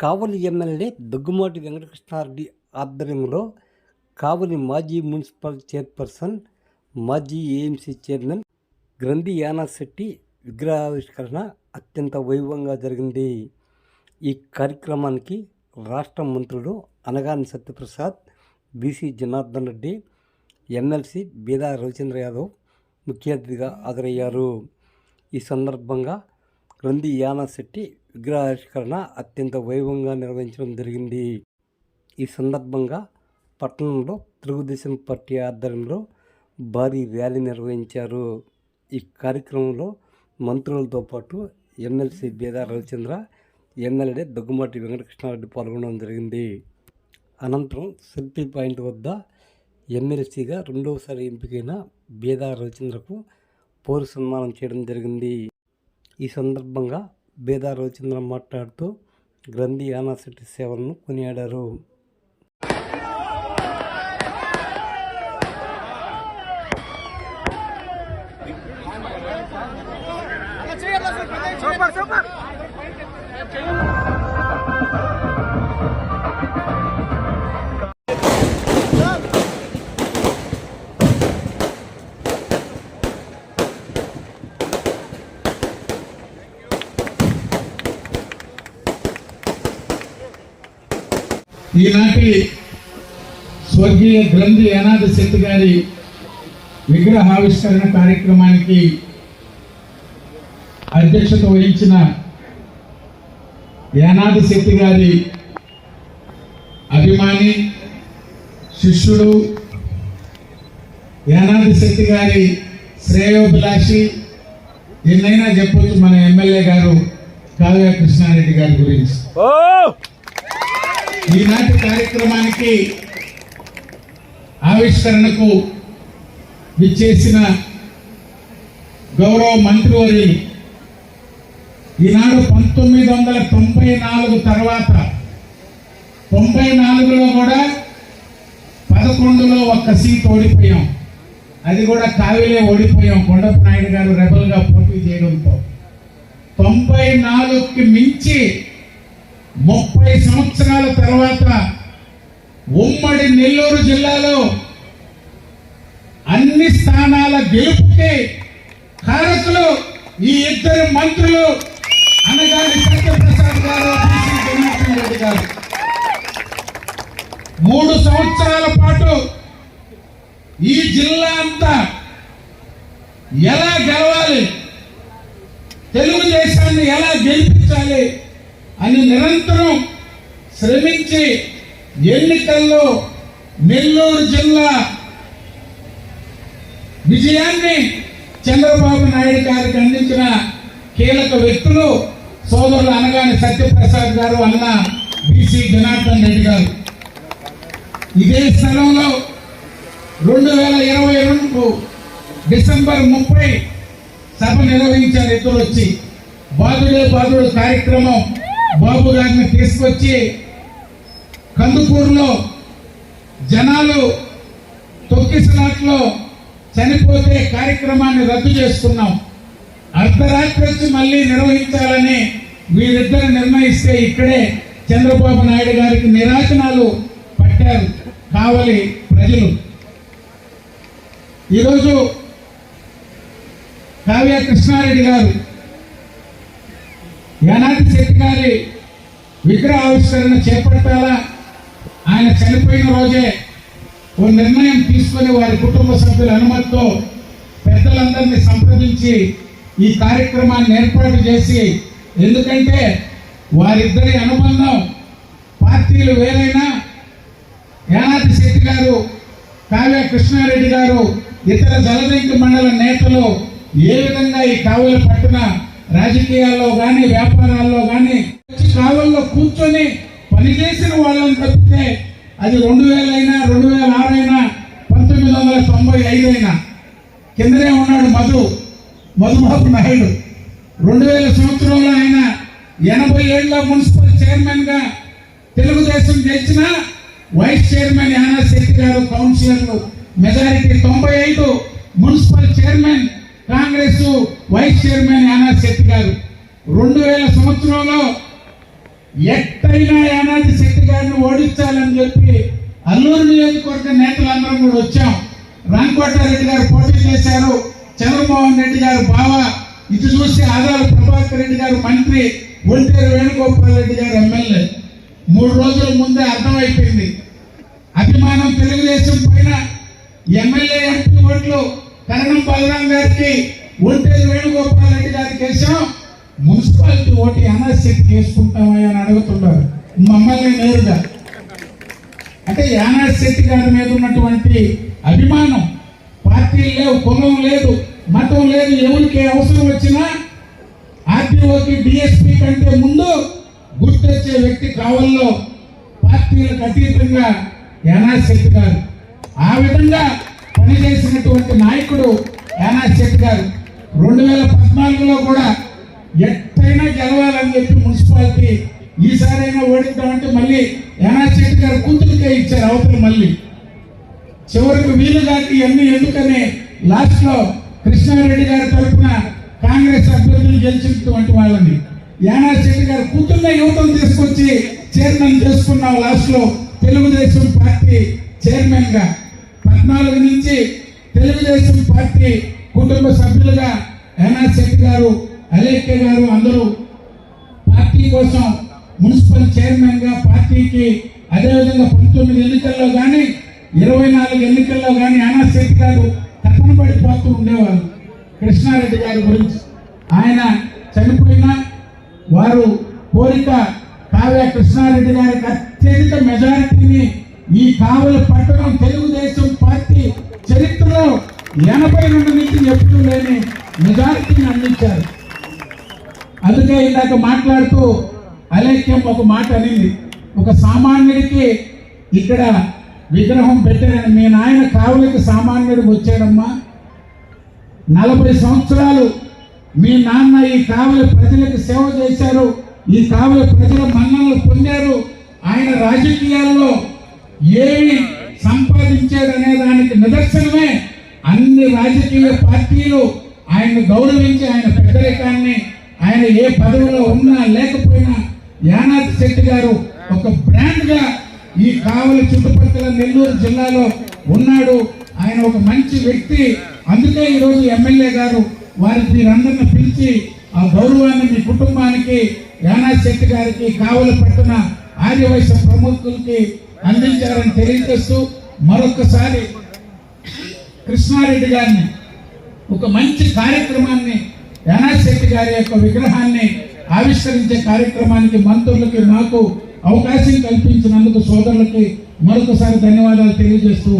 కావలి MLA Daggumati Venkatakrishna Reddy ఆధ్వర్యంలో కావలి మాజీ municipal chairperson మాజీ ఏఎంసీ చైర్మన్ గ్రంథి యానాశెట్టి విగ్రహావిష్కరణ అత్యంత వైభవంగా జరిగింది. ఈ కార్యక్రమానికి రాష్ట్ర మంత్రులు అనగాని సత్యప్రసాద్ బీసీ జనార్దన్ రెడ్డి ఎమ్మెల్సీ బీదా రవిచంద్ర యాదవ్ ముఖ్య అతిథిగా హాజరయ్యారు. ఈ సందర్భంగా గ్రంథి యానాశెట్టి విగ్రహావిష్కరణ అత్యంత వైభవంగా నిర్వహించడం జరిగింది. ఈ సందర్భంగా పట్టణంలో తెలుగుదేశం పార్టీ ఆధ్వర్యంలో భారీ ర్యాలీ నిర్వహించారు. ఈ కార్యక్రమంలో మంత్రులతో పాటు ఎమ్మెల్సీ బేదా రవిచంద్ర ఎమ్మెల్యే దగ్గుమాటి వెంకటకృష్ణారెడ్డి పాల్గొనడం జరిగింది. అనంతరం సెల్ఫీ పాయింట్ వద్ద ఎమ్మెల్సీగా రెండవసారి ఎంపికైన బేదా రవిచంద్రకు పౌర సన్మానం చేయడం జరిగింది. ఈ సందర్భంగా బేదా రవిచంద్ర మాట్లాడుతూ గ్రంథి యానాశెట్టి సేవలను కొనియాడారు. Super super. ఈనాటి స్వర్గీయ గ్రంథి అనాథ శెట్టి గారి విగ్రహావిష్కరణ కార్యక్రమానికి అధ్యక్షత వహించిన యానాథ శెట్టి గారి అభిమాని శిష్యుడు యానాథ శెట్టి గారి శ్రేయోభిలాషి ఎన్నైనా చెప్పొచ్చు మన ఎమ్మెల్యే గారు కావ్య కృష్ణారెడ్డి గారి గురించి. ఈనాటి కార్యక్రమానికి ఆవిష్కరణకు విచ్చేసిన గౌరవ మంత్రివర్యులు ఈనాడు పంతొమ్మిది వందల తొంభై నాలుగు తర్వాత తొంభై నాలుగులో కూడా పదకొండులో ఒక్క సీట్ ఓడిపోయాం. అది కూడా కావిలే ఓడిపోయాం. కొండపు నాయుడు గారు రెబల్గా పోటీ చేయడంతో. తొంభై నాలుగుకి మించి ముప్పై సంవత్సరాల తర్వాత ఉమ్మడి నెల్లూరు జిల్లాలో అన్ని స్థానాల గెలుపుకి కారకులు ఈ ఇద్దరు మంత్రులు అనగాని సత్యప్రసాద్ గారు జనార్దన్ రెడ్డి గారు. మూడు సంవత్సరాల పాటు ఈ జిల్లా అంతా ఎలా గెలవాలి? తెలుగుదేశాన్ని ఎలా గెలిపి అని నిరంతరం శ్రమించి ఎన్నికల్లో నెల్లూరు జిల్లా విజయాన్ని చంద్రబాబు నాయుడు గారికి అందించిన కీలక వ్యక్తులు సోదరులు అనగానే సత్యప్రసాద్ గారు అన్న బీసీ జనార్దన్ రెడ్డి గారు. ఇదే స్థలంలో రెండు వేల ఇరవై రెండు డిసెంబర్ ముప్పై సభ నిర్వహించారు ఇద్దరు వచ్చి. బాధుడే బాధుడు కార్యక్రమం బాబు గారిని తీసుకొచ్చి కందుకూరులో జనాలు తొక్కిసలాట్లో చనిపోతే కార్యక్రమాన్ని రద్దు చేసుకున్నాం అర్ధరాత్రి వచ్చి మళ్ళీ నిర్వహించాలని వీరిద్దరు నిర్ణయిస్తే ఇక్కడే చంద్రబాబు నాయుడు గారికి నిరాశనాలు పట్టారు కావలి ప్రజలు. ఈరోజు కావ్య కృష్ణారెడ్డి గారు యానాది శెట్టి గారి విగ్రహ ఆవిష్కరణ చేపట్టాలా? ఆయన చనిపోయిన రోజే ఓ నిర్ణయం తీసుకొని వారి కుటుంబ సభ్యుల అనుమతితో పెద్దలందరినీ సంప్రదించి ఈ కార్యక్రమాన్ని ఏర్పాటు చేసి ఎందుకంటే వారిద్దరి అనుబంధం పార్టీలు వేరైనా యానాది శెట్టి గారు కావ్య కృష్ణారెడ్డి గారు ఇతర జలదంకి మండల నేతలు ఏ విధంగా ఈ కావుల పట్టున రాజకీయాల్లో కానీ వ్యాపారాల్లో కానీ కాలంలో కూర్చొని పనిచేసిన వాళ్ళని తప్పితే అది రెండు వేలైనా రెండు వేల ఆరైనా పంతొమ్మిది వందల తొంభై ఐదు కిందనే ఉన్నాడు మధు మధుబాబు నాయుడు. రెండు వేల సంవత్సరంలో ఆయన ఎనభై ఏళ్ళ మున్సిపల్ చైర్మన్గా తెలుగుదేశం గెలిచిన వైస్ చైర్మన్ యానా శెట్టి గారు కౌన్సిలర్లు. మెజారిటీ తొంభై ఐదు municipal chairman Congress vice chairman Yanadi Setti గారు. రెండు వేల సంవత్సరంలో ఎట్టయినా యానాది శెట్టి గారిని ఓడించాలని చెప్పి అల్లూరు నియోజకవర్గ నేతలందరం కూడా వచ్చాం. రాంకోటారెడ్డి గారు పోటీ చేశారు. చంద్రమోహన్ రెడ్డి గారు బావ. ఇటు చూసి ఆదాలు ప్రభాకర్ రెడ్డి గారు మంత్రి. ఒంటేరు వేణుగోపాల్ రెడ్డి గారు ఎమ్మెల్యే. మూడు రోజుల ముందే అర్థమైపోయింది. అభిమానం తెలుగుదేశం పైన ఎమ్మెల్యే ఎంపీ ఓట్లు కరణం బలరాం గారికి ఒంటేరు వేణుగోపాల్ రెడ్డి గారికి వేసాం మున్సిపాలిటీ ఓటు యానాశక్తి వేసుకుంటామా అని అడుగుతున్నారు. మమ్మల్ని నేరుగా. అంటే యానాడ్ గారి మీద ఉన్నటువంటి అభిమానం పార్టీ లేవు కులం లేదు మతం లేదు ఎవరికి ఏ అవసరం వచ్చినా ఆర్టీఓకి డిఎస్పీ కంటే ముందు గుర్తొచ్చే వ్యక్తి కావల్లో పార్టీలకు అతీతంగా యానాడ్ గారు. ఆ విధంగా పనిచేసినటువంటి నాయకుడు యానా శెట్టి గారు. రెండు వేల పద్నాలుగులో కూడా ఎట్టైనా గెలవాలని చెప్పి మున్సిపాలిటీ ఈసారైనా ఓడిద్దామంటే మళ్ళీ యానా శెట్టి గారు కూతురికే ఇచ్చారు అవతల మళ్ళీ. చివరికి వీలు కాక ఇవన్నీ ఎందుకని లాస్ట్లో కృష్ణారెడ్డి గారి తరఫున కాంగ్రెస్ అభ్యర్థులు గెలిచినటువంటి వాళ్ళని. యానా శెట్టి గారు కూతున్న యువతను తీసుకొచ్చి చైర్మన్ చేసుకున్నాం లాస్ట్లో తెలుగుదేశం పార్టీ చైర్మన్గా పద్నాలుగు నుంచి తెలుగుదేశం పార్టీ కుటుంబ సభ్యులుగా యానాడ్ శెట్టి గారు అలేఖ్య గారు అందరూ పార్టీ కోసం మున్సిపల్ చైర్మన్గా పార్టీకి అదేవిధంగా పంతొమ్మిది ఎన్నికల్లో కానీ ఇరవై నాలుగు ఎన్నికల్లో కానీ ఆనా శెట్టి గారు తపన పడిపోతూ ఉండేవారు. కృష్ణారెడ్డి గారి గురించి. ఆయన చనిపోయినా వారు కోరిక కావ్య కృష్ణారెడ్డి గారికి అత్యధిక మెజారిటీని ఈ కావలి పట్టణం తెలుగుదేశం చరిత్రలో ఎనభై రెండు నుంచి ఎప్పుడూ లేని మెజారిటీని అందించారు అందుకే ఇందాక మాట్లాడుతూ అలేఖ్యం ఒక మాట అనింది. ఒక సామాన్యుడికి ఇక్కడ విగ్రహం పెట్టారని మీ నాయన కావులకి సామాన్యుడు వచ్చాడమ్మా. నలభై సంవత్సరాలు మీ నాన్న ఈ కావలి ప్రజలకు సేవ చేశారు. ఈ కావలి ప్రజల మన్నలు పొందారు. ఆయన రాజకీయాల్లో ఏమి సంపాదించాడనే నిదర్శనమే. అన్ని రాజకీయ పార్టీలు ఆయన్ని గౌరవించి ఆయన పెద్దరికాన్ని ఆయన ఏ పదవిలో ఉన్నా లేకపోయినా యానాథ్ శెట్టి గారు ఒక బ్రాండ్గా ఈ కావలి చుట్టుపక్కల నెల్లూరు జిల్లాలో ఉన్నాడు. ఆయన ఒక మంచి వ్యక్తి. అందుకే ఈరోజు ఎమ్మెల్యే గారు వారి మీరందరిని పిలిచి ఆ గౌరవాన్ని మీ కుటుంబానికి యానాథ్ శెట్టి గారికి కావలి పట్టణ ఆర్యవైశ్య ప్రముఖులకి అందించారని తెలియజేస్తూ మరొకసారి కృష్ణారెడ్డి గారిని ఒక మంచి కార్యక్రమాన్ని యానాశెట్టి గారి యొక్క విగ్రహాన్ని ఆవిష్కరించే కార్యక్రమానికి మంత్రులకి మాకు అవకాశం కల్పించినందుకు సోదరులకి మరొకసారి ధన్యవాదాలు తెలియజేస్తూ